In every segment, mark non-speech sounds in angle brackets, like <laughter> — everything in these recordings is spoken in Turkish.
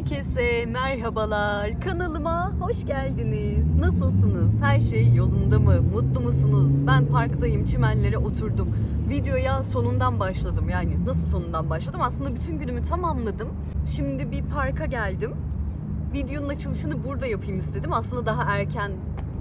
Herkese merhabalar. Kanalıma hoş geldiniz. Nasılsınız? Her şey yolunda mı? Mutlu musunuz? Ben parktayım, çimenlere oturdum. Videoya sonundan başladım. Yani nasıl sonundan başladım? Aslında bütün günümü tamamladım. Şimdi bir parka geldim. Videonun açılışını burada yapayım istedim. Aslında daha erken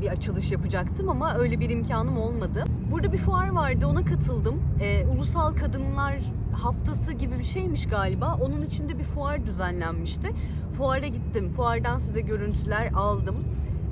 bir açılış yapacaktım ama öyle bir imkanım olmadı. Burada bir fuar vardı, ona katıldım. Ee, Ulusal Kadınlar Haftası gibi bir şeymiş galiba. Onun içinde bir fuar düzenlenmişti. Fuara gittim. Fuardan size görüntüler aldım.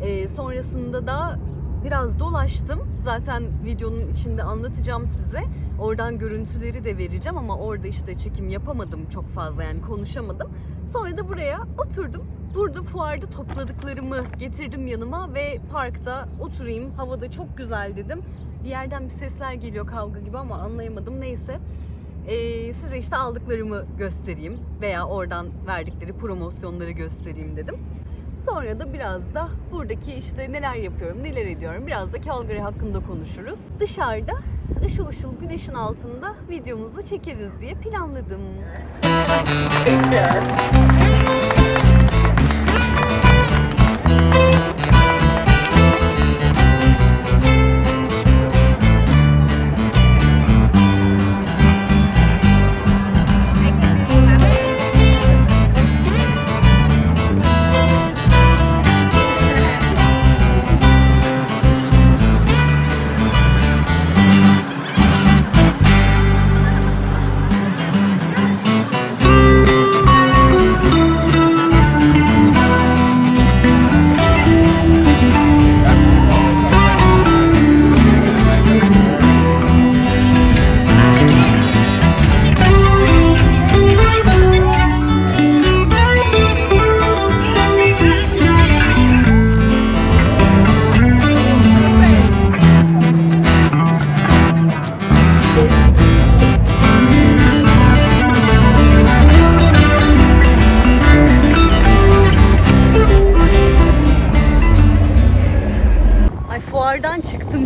Ee, sonrasında da biraz dolaştım. Zaten videonun içinde anlatacağım size. Oradan görüntüleri de vereceğim ama orada işte çekim yapamadım çok fazla yani konuşamadım. Sonra da buraya oturdum. Burada fuarda topladıklarımı getirdim yanıma ve parkta oturayım. Havada çok güzel dedim. Bir yerden bir sesler geliyor kavga gibi ama anlayamadım. Neyse. Ee, size işte aldıklarımı göstereyim veya oradan verdikleri promosyonları göstereyim dedim. Sonra da biraz da buradaki işte neler yapıyorum, neler ediyorum biraz da Calgary hakkında konuşuruz. Dışarıda ışıl ışıl güneşin altında videomuzu çekeriz diye planladım. Ay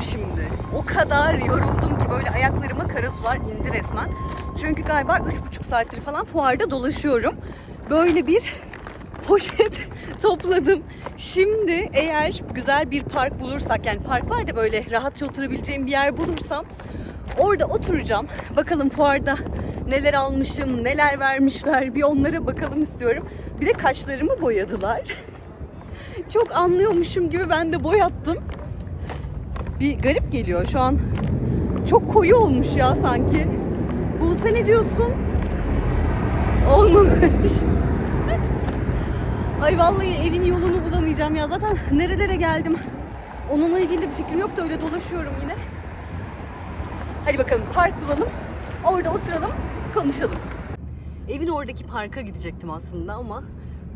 şimdi. O kadar yoruldum ki böyle ayaklarıma kara sular indi resmen. Çünkü galiba üç buçuk saattir falan fuarda dolaşıyorum. Böyle bir <laughs> poşet <laughs> topladım. Şimdi eğer güzel bir park bulursak yani park var da böyle rahatça oturabileceğim bir yer bulursam orada oturacağım. Bakalım fuarda neler almışım, neler vermişler bir onlara bakalım istiyorum. Bir de kaşlarımı boyadılar. <laughs> Çok anlıyormuşum gibi ben de boyattım bir garip geliyor şu an. Çok koyu olmuş ya sanki. Buse ne diyorsun? Olmamış. Ay vallahi evin yolunu bulamayacağım ya. Zaten nerelere geldim. Onunla ilgili bir fikrim yok da öyle dolaşıyorum yine. Hadi bakalım park bulalım. Orada oturalım, konuşalım. Evin oradaki parka gidecektim aslında ama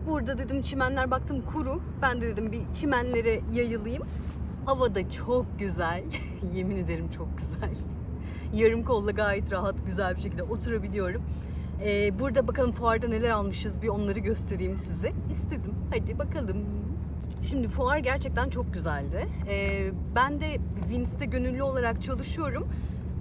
burada dedim çimenler baktım kuru. Ben de dedim bir çimenlere yayılayım. Hava da çok güzel. <laughs> Yemin ederim çok güzel. Yarım kolla gayet rahat, güzel bir şekilde oturabiliyorum. Ee, burada bakalım fuarda neler almışız bir onları göstereyim size. İstedim. Hadi bakalım. Şimdi fuar gerçekten çok güzeldi. Ee, ben de Vince'de gönüllü olarak çalışıyorum.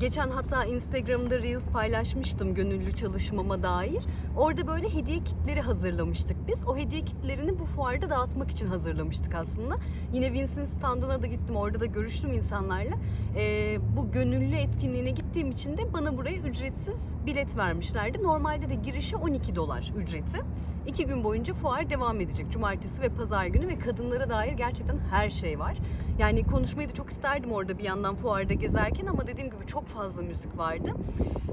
Geçen hatta Instagram'da Reels paylaşmıştım gönüllü çalışmama dair. Orada böyle hediye kitleri hazırlamıştık biz. O hediye kitlerini bu fuarda dağıtmak için hazırlamıştık aslında. Yine Vince'in standına da gittim. Orada da görüştüm insanlarla. Ee, bu gönüllü etkinliğine gittiğim için de bana buraya ücretsiz bilet vermişlerdi. Normalde de girişi 12 dolar ücreti. İki gün boyunca fuar devam edecek. Cumartesi ve pazar günü ve kadınlara dair gerçekten her şey var. Yani konuşmayı da çok isterdim orada bir yandan fuarda gezerken ama dediğim gibi çok fazla müzik vardı.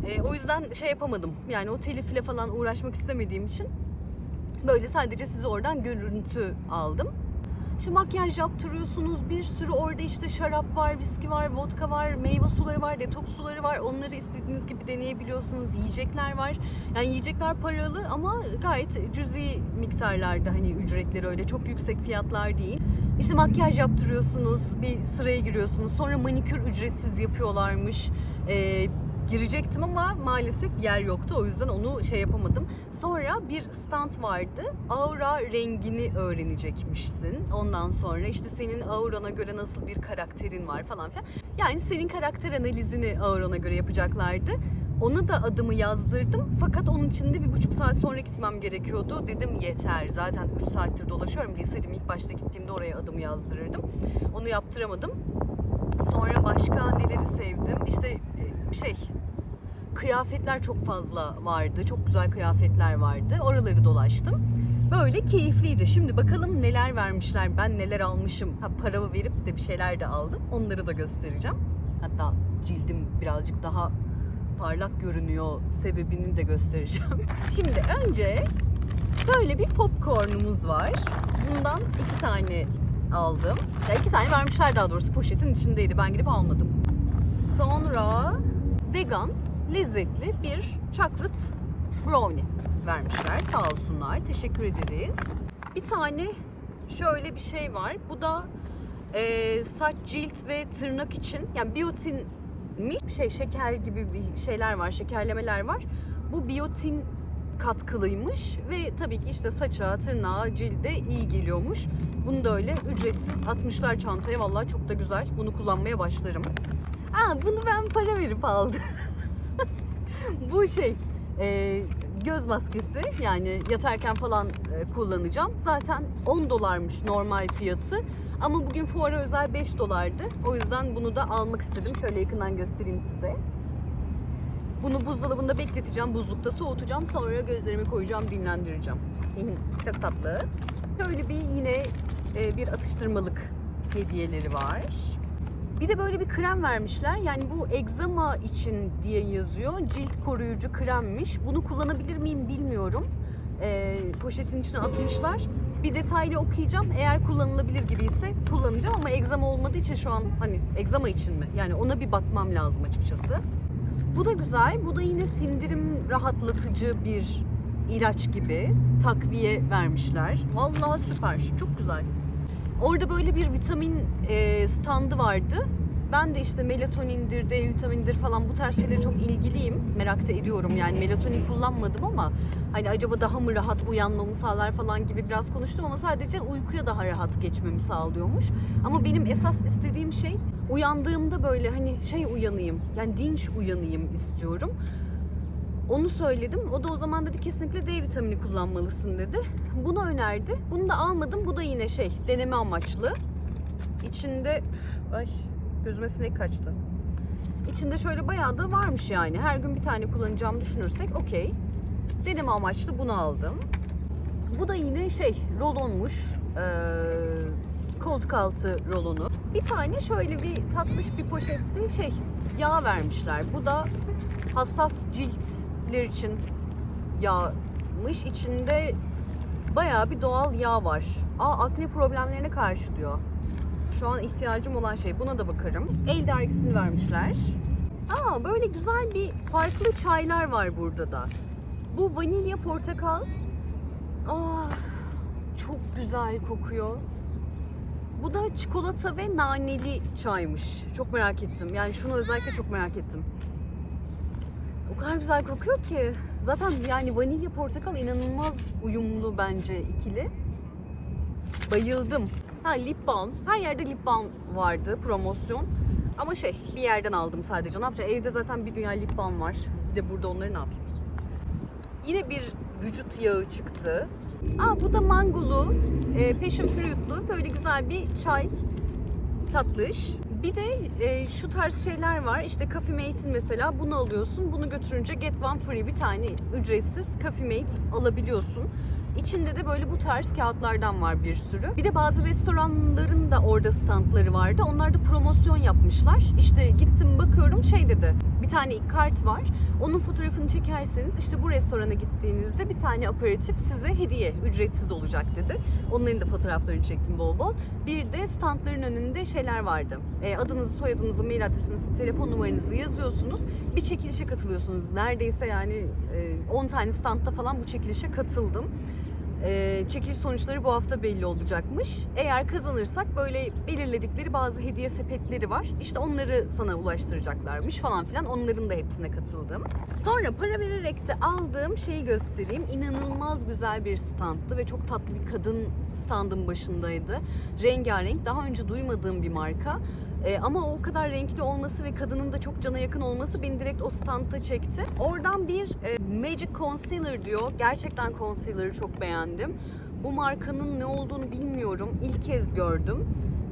Ee, o yüzden şey yapamadım. Yani o telifle falan uğraşmak istemediğim için böyle sadece size oradan görüntü aldım. İşte makyaj yaptırıyorsunuz. Bir sürü orada işte şarap var, viski var, vodka var, meyve suları var, detoks suları var. Onları istediğiniz gibi deneyebiliyorsunuz. Yiyecekler var. Yani yiyecekler paralı ama gayet cüzi miktarlarda hani ücretleri öyle çok yüksek fiyatlar değil. İşte makyaj yaptırıyorsunuz, bir sıraya giriyorsunuz. Sonra manikür ücretsiz yapıyorlarmış. Ee, girecektim ama maalesef yer yoktu. O yüzden onu şey yapamadım. Sonra bir stand vardı. Aura rengini öğrenecekmişsin. Ondan sonra işte senin aurana göre nasıl bir karakterin var falan filan. Yani senin karakter analizini aurana göre yapacaklardı. Ona da adımı yazdırdım fakat onun için de bir buçuk saat sonra gitmem gerekiyordu. Dedim yeter zaten 3 saattir dolaşıyorum. Bilseydim ilk başta gittiğimde oraya adımı yazdırırdım. Onu yaptıramadım. Sonra başka neleri sevdim? İşte e, şey kıyafetler çok fazla vardı. Çok güzel kıyafetler vardı. Oraları dolaştım. Böyle keyifliydi. Şimdi bakalım neler vermişler. Ben neler almışım. Ha, paramı verip de bir şeyler de aldım. Onları da göstereceğim. Hatta cildim birazcık daha parlak görünüyor sebebini de göstereceğim. <laughs> Şimdi önce böyle bir popcornumuz var. Bundan iki tane aldım. Ya iki tane vermişler daha doğrusu poşetin içindeydi. Ben gidip almadım. Sonra vegan lezzetli bir chocolate brownie vermişler. Sağ olsunlar. Teşekkür ederiz. Bir tane şöyle bir şey var. Bu da e, saç, cilt ve tırnak için yani biyotin mi şey şeker gibi bir şeyler var, şekerlemeler var. Bu biyotin katkılıymış ve tabii ki işte saça, tırnağa, cilde iyi geliyormuş. Bunu da öyle ücretsiz atmışlar çantaya. Vallahi çok da güzel. Bunu kullanmaya başlarım. Aa, bunu ben para verip aldım. <laughs> Bu şey e, göz maskesi yani yatarken falan e, kullanacağım. Zaten 10 dolarmış normal fiyatı. Ama bugün fuara özel 5 dolardı. O yüzden bunu da almak istedim. Şöyle yakından göstereyim size. Bunu buzdolabında bekleteceğim, buzlukta soğutacağım. Sonra gözlerimi koyacağım, dinlendireceğim. Çok tatlı. Böyle bir yine e, bir atıştırmalık hediyeleri var. Bir de böyle bir krem vermişler. Yani bu egzama için diye yazıyor. Cilt koruyucu kremmiş. Bunu kullanabilir miyim bilmiyorum. Ee, poşetin içine atmışlar. Bir detaylı okuyacağım. Eğer kullanılabilir gibi ise kullanacağım ama egzama olmadığı için şu an hani egzama için mi? Yani ona bir bakmam lazım açıkçası. Bu da güzel. Bu da yine sindirim rahatlatıcı bir ilaç gibi takviye vermişler. Vallahi süper. Çok güzel. Orada böyle bir vitamin e, standı vardı. Ben de işte melatonindir, D vitamindir falan bu tarz şeylere çok ilgiliyim. Merak da ediyorum yani melatonin kullanmadım ama hani acaba daha mı rahat uyanmamı sağlar falan gibi biraz konuştum ama sadece uykuya daha rahat geçmemi sağlıyormuş. Ama benim esas istediğim şey uyandığımda böyle hani şey uyanayım yani dinç uyanayım istiyorum. Onu söyledim. O da o zaman dedi kesinlikle D vitamini kullanmalısın dedi. Bunu önerdi. Bunu da almadım. Bu da yine şey deneme amaçlı. İçinde ay gözüme sinek kaçtı. İçinde şöyle bayağı da varmış yani. Her gün bir tane kullanacağımı düşünürsek okey. Deneme amaçlı bunu aldım. Bu da yine şey rolonmuş. Ee, koltuk altı rolonu. Bir tane şöyle bir tatlış bir poşette şey yağ vermişler. Bu da hassas ciltler için yağmış. İçinde bayağı bir doğal yağ var. Aa akne problemlerine karşı diyor. Şu an ihtiyacım olan şey. Buna da bakarım. El dergisini vermişler. Aa böyle güzel bir farklı çaylar var burada da. Bu vanilya portakal. Aa çok güzel kokuyor. Bu da çikolata ve naneli çaymış. Çok merak ettim. Yani şunu özellikle çok merak ettim. O kadar güzel kokuyor ki. Zaten yani vanilya portakal inanılmaz uyumlu bence ikili. Bayıldım. Ha lip balm. Her yerde lip balm vardı promosyon. Ama şey bir yerden aldım sadece. Ne yapacağım? Evde zaten bir dünya lip balm var. Bir de burada onları ne yapayım? Yine bir vücut yağı çıktı. Aa bu da mangolu, e, passion fruitlu böyle güzel bir çay tatlış. Bir de e, şu tarz şeyler var. İşte Coffee Mate'in mesela bunu alıyorsun. Bunu götürünce get one free bir tane ücretsiz Coffee Mate alabiliyorsun. İçinde de böyle bu tarz kağıtlardan var bir sürü. Bir de bazı restoranların da orada standları vardı. Onlar da promosyon yapmışlar. İşte gittim bakıyorum şey dedi. Bir tane kart var. Onun fotoğrafını çekerseniz işte bu restorana gittiğinizde bir tane aperatif size hediye ücretsiz olacak dedi. Onların da fotoğraflarını çektim bol bol. Bir de standların önünde şeyler vardı. E, adınızı, soyadınızı, mail adresinizi, telefon numaranızı yazıyorsunuz. Bir çekilişe katılıyorsunuz. Neredeyse yani e, 10 tane standta falan bu çekilişe katıldım. Ee, çekiliş sonuçları bu hafta belli olacakmış. Eğer kazanırsak böyle belirledikleri bazı hediye sepetleri var. İşte onları sana ulaştıracaklarmış falan filan. Onların da hepsine katıldım. Sonra para vererek de aldığım şeyi göstereyim. İnanılmaz güzel bir standtı ve çok tatlı bir kadın standın başındaydı. Rengarenk. Daha önce duymadığım bir marka. Ee, ama o kadar renkli olması ve kadının da çok cana yakın olması beni direkt o standa çekti. Oradan bir e, Magic Concealer diyor. Gerçekten concealer'ı çok beğendim. Bu markanın ne olduğunu bilmiyorum. İlk kez gördüm.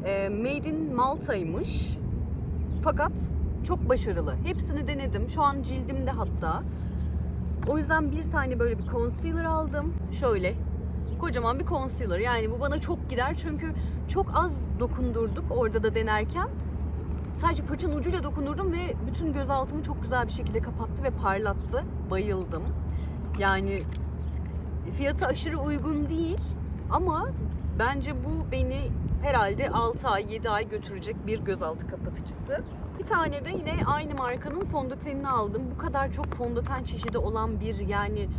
E, Made in Malta'ymış. Fakat çok başarılı. Hepsini denedim. Şu an cildimde hatta. O yüzden bir tane böyle bir concealer aldım. Şöyle kocaman bir concealer. Yani bu bana çok gider çünkü çok az dokundurduk orada da denerken. Sadece fırçanın ucuyla dokundurdum ve bütün gözaltımı çok güzel bir şekilde kapattı ve parlattı. Bayıldım. Yani fiyatı aşırı uygun değil ama bence bu beni herhalde 6 ay 7 ay götürecek bir gözaltı kapatıcısı. Bir tane de yine aynı markanın fondötenini aldım. Bu kadar çok fondöten çeşidi olan bir yani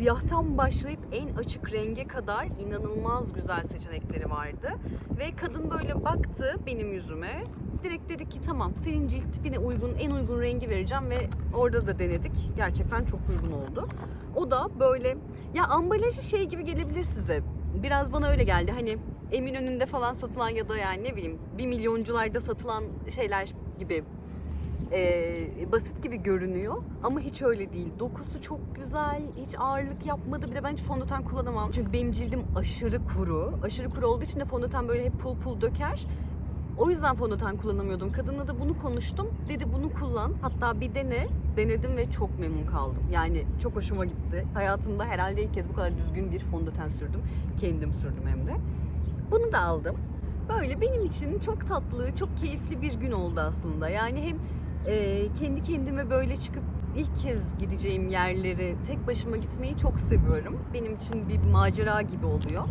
siyahtan başlayıp en açık renge kadar inanılmaz güzel seçenekleri vardı. Ve kadın böyle baktı benim yüzüme. Direkt dedi ki tamam senin cilt tipine uygun en uygun rengi vereceğim ve orada da denedik. Gerçekten çok uygun oldu. O da böyle ya ambalajı şey gibi gelebilir size. Biraz bana öyle geldi. Hani Eminönü'nde falan satılan ya da yani ne bileyim bir milyoncularda satılan şeyler gibi e, basit gibi görünüyor ama hiç öyle değil. Dokusu çok güzel, hiç ağırlık yapmadı. Bir de ben hiç fondöten kullanamam. Çünkü benim cildim aşırı kuru. Aşırı kuru olduğu için de fondöten böyle hep pul pul döker. O yüzden fondöten kullanamıyordum. Kadınla da bunu konuştum. Dedi bunu kullan. Hatta bir dene. Denedim ve çok memnun kaldım. Yani çok hoşuma gitti. Hayatımda herhalde ilk kez bu kadar düzgün bir fondöten sürdüm. Kendim sürdüm hem de. Bunu da aldım. Böyle benim için çok tatlı, çok keyifli bir gün oldu aslında. Yani hem e, kendi kendime böyle çıkıp ilk kez gideceğim yerleri tek başıma gitmeyi çok seviyorum. Benim için bir macera gibi oluyor.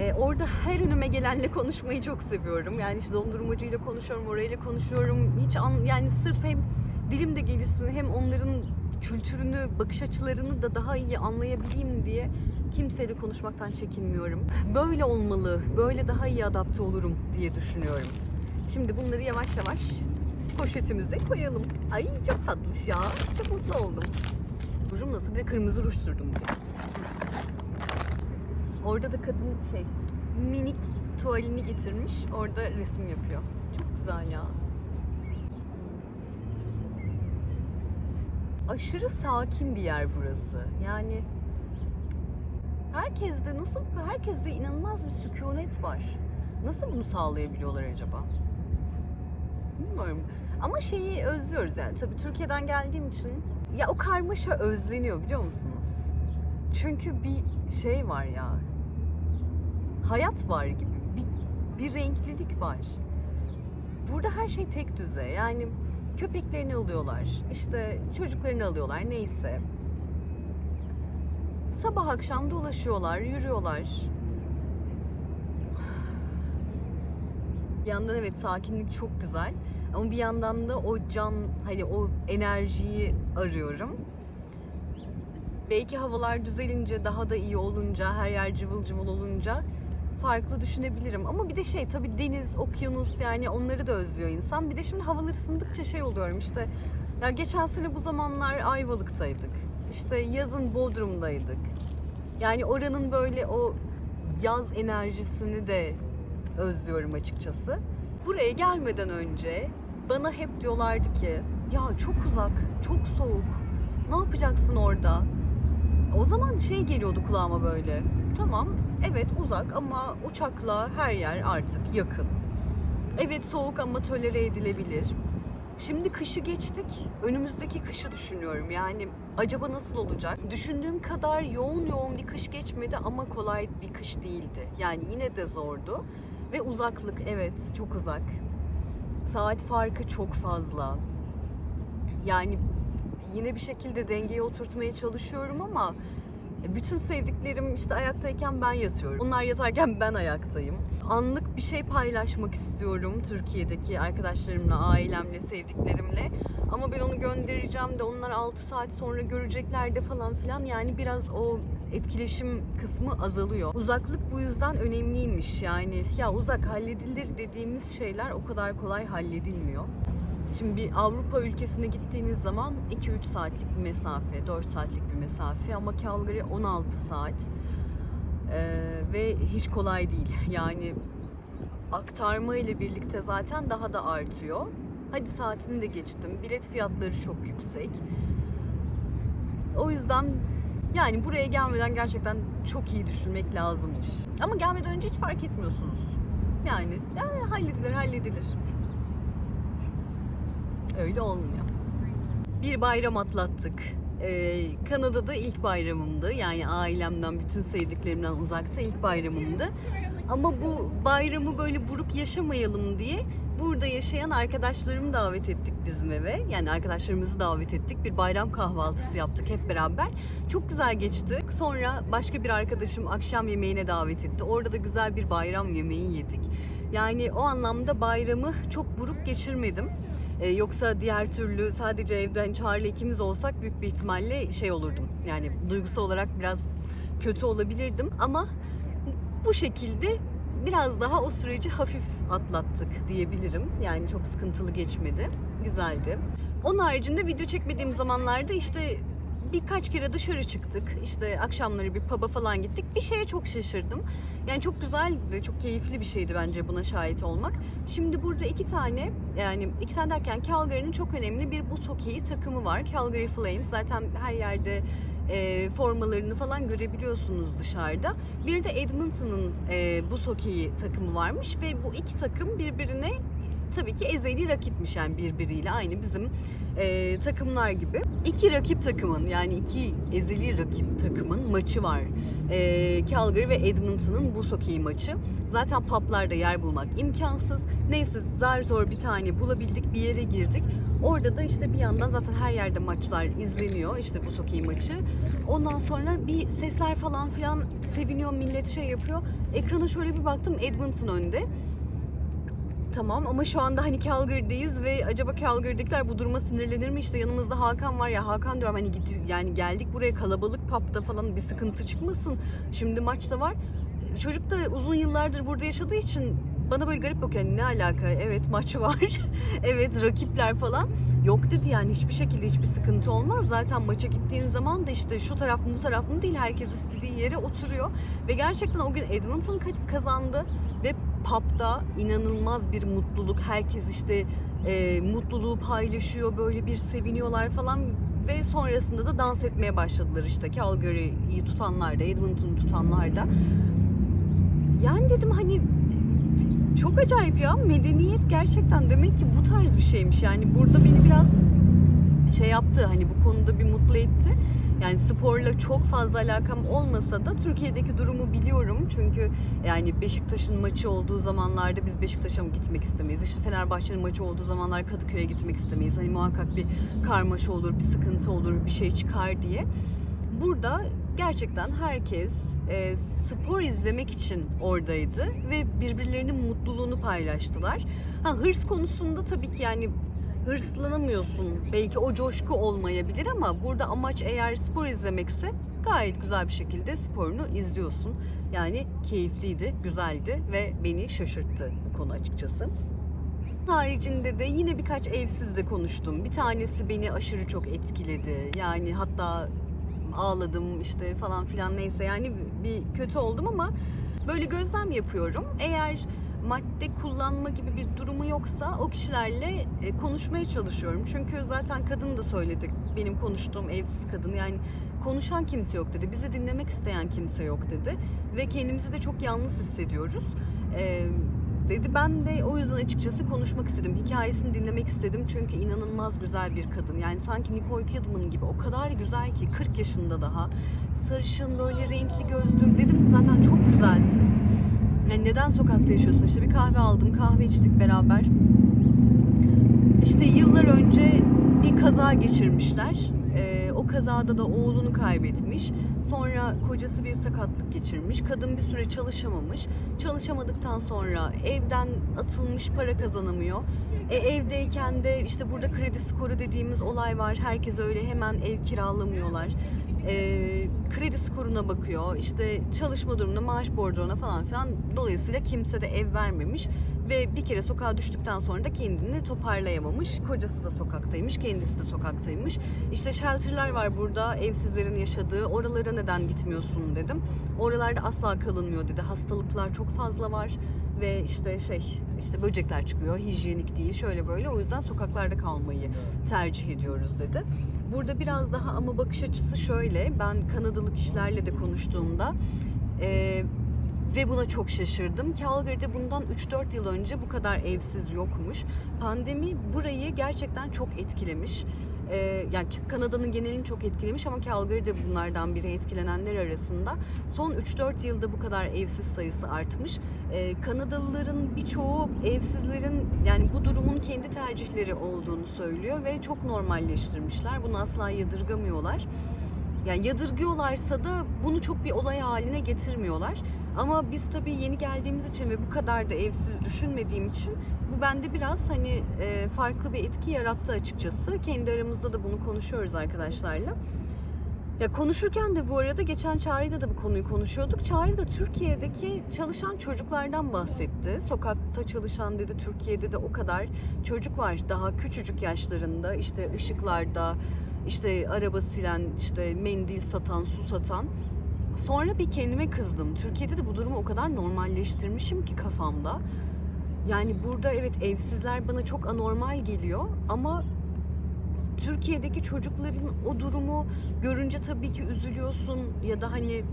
E, orada her önüme gelenle konuşmayı çok seviyorum. Yani işte dondurmacıyla konuşuyorum, orayla konuşuyorum. Hiç an, yani sırf hem dilim de gelişsin hem onların kültürünü, bakış açılarını da daha iyi anlayabileyim diye kimseyle konuşmaktan çekinmiyorum. Böyle olmalı, böyle daha iyi adapte olurum diye düşünüyorum. Şimdi bunları yavaş yavaş poşetimize koyalım. Ay çok tatlış ya. Çok mutlu oldum. Rujum nasıl? Bir de kırmızı ruj sürdüm bugün. Orada da kadın şey minik tuvalini getirmiş. Orada resim yapıyor. Çok güzel ya. Aşırı sakin bir yer burası. Yani herkeste nasıl herkeste inanılmaz bir sükunet var. Nasıl bunu sağlayabiliyorlar acaba? Bilmiyorum. Ama şeyi özlüyoruz yani. Tabii Türkiye'den geldiğim için ya o karmaşa özleniyor biliyor musunuz? Çünkü bir şey var ya. Hayat var gibi. Bir, bir renklilik var. Burada her şey tek düze. Yani köpeklerini alıyorlar. işte çocuklarını alıyorlar neyse. Sabah akşam dolaşıyorlar, yürüyorlar. Bir <sighs> yandan evet sakinlik çok güzel. Ama bir yandan da o can, hani o enerjiyi arıyorum. Belki havalar düzelince, daha da iyi olunca, her yer cıvıl cıvıl olunca farklı düşünebilirim. Ama bir de şey tabii deniz, okyanus yani onları da özlüyor insan. Bir de şimdi havalar ısındıkça şey oluyorum işte. Ya geçen sene bu zamanlar Ayvalık'taydık. İşte yazın Bodrum'daydık. Yani oranın böyle o yaz enerjisini de özlüyorum açıkçası. Buraya gelmeden önce bana hep diyorlardı ki ya çok uzak, çok soğuk. Ne yapacaksın orada? O zaman şey geliyordu kulağıma böyle. Tamam, evet uzak ama uçakla her yer artık yakın. Evet soğuk ama tolere edilebilir. Şimdi kışı geçtik. Önümüzdeki kışı düşünüyorum. Yani acaba nasıl olacak? Düşündüğüm kadar yoğun yoğun bir kış geçmedi ama kolay bir kış değildi. Yani yine de zordu. Ve uzaklık evet çok uzak. Saat farkı çok fazla. Yani yine bir şekilde dengeye oturtmaya çalışıyorum ama bütün sevdiklerim işte ayaktayken ben yatıyorum. Onlar yatarken ben ayaktayım. Anlık bir şey paylaşmak istiyorum Türkiye'deki arkadaşlarımla, ailemle, sevdiklerimle. Ama ben onu göndereceğim de onlar 6 saat sonra görecekler de falan filan. Yani biraz o etkileşim kısmı azalıyor. Uzaklık bu yüzden önemliymiş. Yani ya uzak halledilir dediğimiz şeyler o kadar kolay halledilmiyor. Şimdi bir Avrupa ülkesine gittiğiniz zaman 2-3 saatlik bir mesafe, 4 saatlik bir mesafe ama Calgary 16 saat. Ee, ve hiç kolay değil. Yani aktarma ile birlikte zaten daha da artıyor. Hadi saatini de geçtim. Bilet fiyatları çok yüksek. O yüzden yani buraya gelmeden gerçekten çok iyi düşünmek lazımmış. Ama gelmeden önce hiç fark etmiyorsunuz. Yani ya, halledilir halledilir. Öyle olmuyor. Bir bayram atlattık. Ee, Kanada'da ilk bayramımdı. Yani ailemden, bütün sevdiklerimden uzakta ilk bayramımdı. Ama bu bayramı böyle buruk yaşamayalım diye burada yaşayan arkadaşlarımı davet ettik bizim eve. Yani arkadaşlarımızı davet ettik. Bir bayram kahvaltısı yaptık hep beraber. Çok güzel geçti. Sonra başka bir arkadaşım akşam yemeğine davet etti. Orada da güzel bir bayram yemeği yedik. Yani o anlamda bayramı çok buruk geçirmedim. Ee, yoksa diğer türlü sadece evden Charlie ikimiz olsak büyük bir ihtimalle şey olurdum. Yani duygusal olarak biraz kötü olabilirdim ama bu şekilde biraz daha o süreci hafif atlattık diyebilirim. Yani çok sıkıntılı geçmedi. Güzeldi. Onun haricinde video çekmediğim zamanlarda işte birkaç kere dışarı çıktık. İşte akşamları bir pub'a falan gittik. Bir şeye çok şaşırdım. Yani çok güzeldi, çok keyifli bir şeydi bence buna şahit olmak. Şimdi burada iki tane, yani iki tane derken Calgary'nin çok önemli bir buz hokeyi takımı var. Calgary Flames. Zaten her yerde e, formalarını falan görebiliyorsunuz dışarıda. Bir de Edmonton'ın e, buz hokeyi takımı varmış ve bu iki takım birbirine tabii ki ezeli rakipmiş yani birbiriyle aynı bizim e, takımlar gibi. İki rakip takımın yani iki ezeli rakip takımın maçı var. E, Calgary ve Edmonton'ın buz hokeyi maçı. Zaten publarda yer bulmak imkansız. Neyse zar zor bir tane bulabildik bir yere girdik. Orada da işte bir yandan zaten her yerde maçlar izleniyor. İşte buz hokeyi maçı. Ondan sonra bir sesler falan filan seviniyor millet şey yapıyor. Ekrana şöyle bir baktım Edmonton önde. Tamam ama şu anda hani Calgary'deyiz ve acaba Calgary'dekiler bu duruma sinirlenir mi? İşte yanımızda Hakan var ya Hakan diyorum hani gidiyor yani geldik buraya kalabalık pub'da falan bir sıkıntı çıkmasın. Şimdi maç da var. Çocuk da uzun yıllardır burada yaşadığı için bana böyle garip bakıyor. Yani ne alaka? Evet maç var. <laughs> evet rakipler falan. Yok dedi yani hiçbir şekilde hiçbir sıkıntı olmaz. Zaten maça gittiğin zaman da işte şu taraf mı bu taraf mı değil. Herkes istediği yere oturuyor. Ve gerçekten o gün Edmonton ka- kazandı. Ve pub'da inanılmaz bir mutluluk. Herkes işte e, mutluluğu paylaşıyor. Böyle bir seviniyorlar falan. Ve sonrasında da dans etmeye başladılar işte. Calgary'yi tutanlar da, Edmonton'u tutanlar da. Yani dedim hani çok acayip ya medeniyet gerçekten demek ki bu tarz bir şeymiş. Yani burada beni biraz şey yaptı hani bu konuda bir mutlu etti. Yani sporla çok fazla alakam olmasa da Türkiye'deki durumu biliyorum. Çünkü yani Beşiktaş'ın maçı olduğu zamanlarda biz Beşiktaş'a mı gitmek istemeyiz? İşte Fenerbahçe'nin maçı olduğu zamanlar Kadıköy'e gitmek istemeyiz. Hani muhakkak bir karmaşa olur, bir sıkıntı olur, bir şey çıkar diye. Burada gerçekten herkes e, spor izlemek için oradaydı ve birbirlerinin mutluluğunu paylaştılar. Ha hırs konusunda tabii ki yani hırslanamıyorsun. Belki o coşku olmayabilir ama burada amaç eğer spor izlemekse gayet güzel bir şekilde sporunu izliyorsun. Yani keyifliydi, güzeldi ve beni şaşırttı bu konu açıkçası. Haricinde de yine birkaç evsizle konuştum. Bir tanesi beni aşırı çok etkiledi. Yani hatta ağladım işte falan filan neyse yani bir kötü oldum ama böyle gözlem yapıyorum. Eğer madde kullanma gibi bir durumu yoksa o kişilerle e, konuşmaya çalışıyorum. Çünkü zaten kadın da söyledi benim konuştuğum evsiz kadın yani konuşan kimse yok dedi. Bizi dinlemek isteyen kimse yok dedi. Ve kendimizi de çok yalnız hissediyoruz. Ee, dedi. Ben de o yüzden açıkçası konuşmak istedim. Hikayesini dinlemek istedim. Çünkü inanılmaz güzel bir kadın. Yani sanki Nicole Kidman gibi o kadar güzel ki 40 yaşında daha. Sarışın böyle renkli gözlü. Dedim zaten çok güzelsin. Yani neden sokakta yaşıyorsun? İşte bir kahve aldım. Kahve içtik beraber. İşte yıllar önce bir kaza geçirmişler. Ee, o kazada da oğlunu kaybetmiş. Sonra kocası bir sakatlık geçirmiş. Kadın bir süre çalışamamış. Çalışamadıktan sonra evden atılmış para kazanamıyor. E, evdeyken de işte burada kredi skoru dediğimiz olay var. Herkes öyle hemen ev kiralamıyorlar. E, kredi skoruna bakıyor. İşte çalışma durumuna, maaş bordrona falan filan. Dolayısıyla kimse de ev vermemiş. Ve bir kere sokağa düştükten sonra da kendini toparlayamamış. Kocası da sokaktaymış, kendisi de sokaktaymış. İşte shelterlar var burada, evsizlerin yaşadığı. Oralara neden gitmiyorsun dedim. Oralarda asla kalınmıyor dedi. Hastalıklar çok fazla var. Ve işte şey işte böcekler çıkıyor hijyenik değil şöyle böyle o yüzden sokaklarda kalmayı tercih ediyoruz dedi. Burada biraz daha ama bakış açısı şöyle ben Kanadalı kişilerle de konuştuğumda e, ve buna çok şaşırdım. Calgary'de bundan 3-4 yıl önce bu kadar evsiz yokmuş. Pandemi burayı gerçekten çok etkilemiş. Ee, yani Kanada'nın genelini çok etkilemiş ama Calgary de bunlardan biri etkilenenler arasında. Son 3-4 yılda bu kadar evsiz sayısı artmış. Ee, Kanadalıların birçoğu evsizlerin yani bu durumun kendi tercihleri olduğunu söylüyor ve çok normalleştirmişler. Bunu asla yadırgamıyorlar. Yani yadırgıyorlarsa da bunu çok bir olay haline getirmiyorlar. Ama biz tabii yeni geldiğimiz için ve bu kadar da evsiz düşünmediğim için bu bende biraz hani e, farklı bir etki yarattı açıkçası. Kendi aramızda da bunu konuşuyoruz arkadaşlarla. Ya konuşurken de bu arada geçen Çağrı'yla da bu konuyu konuşuyorduk. Çağrı da Türkiye'deki çalışan çocuklardan bahsetti. Sokakta çalışan dedi Türkiye'de de o kadar çocuk var daha küçücük yaşlarında işte ışıklarda işte araba silen işte mendil satan su satan. Sonra bir kendime kızdım. Türkiye'de de bu durumu o kadar normalleştirmişim ki kafamda. Yani burada evet evsizler bana çok anormal geliyor ama Türkiye'deki çocukların o durumu görünce tabii ki üzülüyorsun ya da hani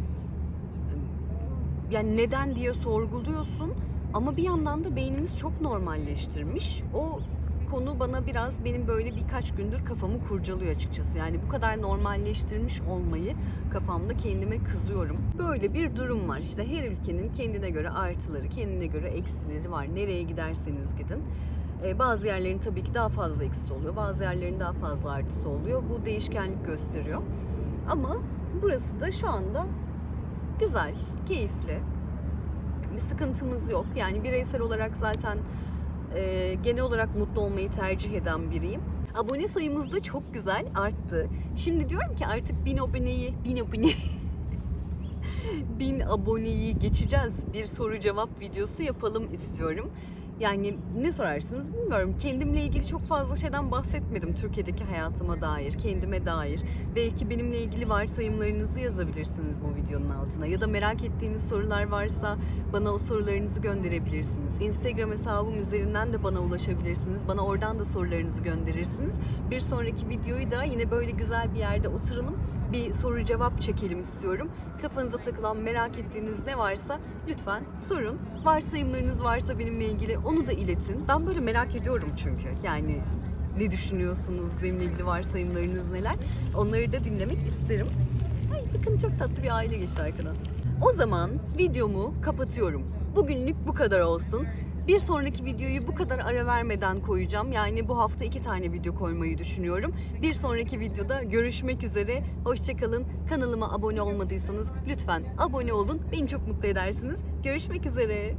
yani neden diye sorguluyorsun ama bir yandan da beynimiz çok normalleştirmiş. O konu bana biraz benim böyle birkaç gündür kafamı kurcalıyor açıkçası. Yani bu kadar normalleştirmiş olmayı kafamda kendime kızıyorum. Böyle bir durum var. İşte her ülkenin kendine göre artıları, kendine göre eksileri var. Nereye giderseniz gidin. Ee, bazı yerlerin tabii ki daha fazla eksisi oluyor. Bazı yerlerin daha fazla artısı oluyor. Bu değişkenlik gösteriyor. Ama burası da şu anda güzel, keyifli. Bir sıkıntımız yok. Yani bireysel olarak zaten e, genel olarak mutlu olmayı tercih eden biriyim. Abone sayımız da çok güzel arttı. Şimdi diyorum ki artık bin aboneyi, bin abone <laughs> bin aboneyi geçeceğiz. Bir soru cevap videosu yapalım istiyorum. Yani ne sorarsınız bilmiyorum. Kendimle ilgili çok fazla şeyden bahsetmedim Türkiye'deki hayatıma dair, kendime dair. Belki benimle ilgili varsayımlarınızı yazabilirsiniz bu videonun altına. Ya da merak ettiğiniz sorular varsa bana o sorularınızı gönderebilirsiniz. Instagram hesabım üzerinden de bana ulaşabilirsiniz. Bana oradan da sorularınızı gönderirsiniz. Bir sonraki videoyu da yine böyle güzel bir yerde oturalım. Bir soru cevap çekelim istiyorum. Kafanıza takılan merak ettiğiniz ne varsa lütfen sorun. Varsayımlarınız varsa benimle ilgili onu da iletin. Ben böyle merak ediyorum çünkü. Yani ne düşünüyorsunuz, benimle ilgili varsayımlarınız neler? Onları da dinlemek isterim. Ay bakın çok tatlı bir aile geçti arkadan. O zaman videomu kapatıyorum. Bugünlük bu kadar olsun. Bir sonraki videoyu bu kadar ara vermeden koyacağım. Yani bu hafta iki tane video koymayı düşünüyorum. Bir sonraki videoda görüşmek üzere. Hoşçakalın. Kanalıma abone olmadıysanız lütfen abone olun. Beni çok mutlu edersiniz. Görüşmek üzere.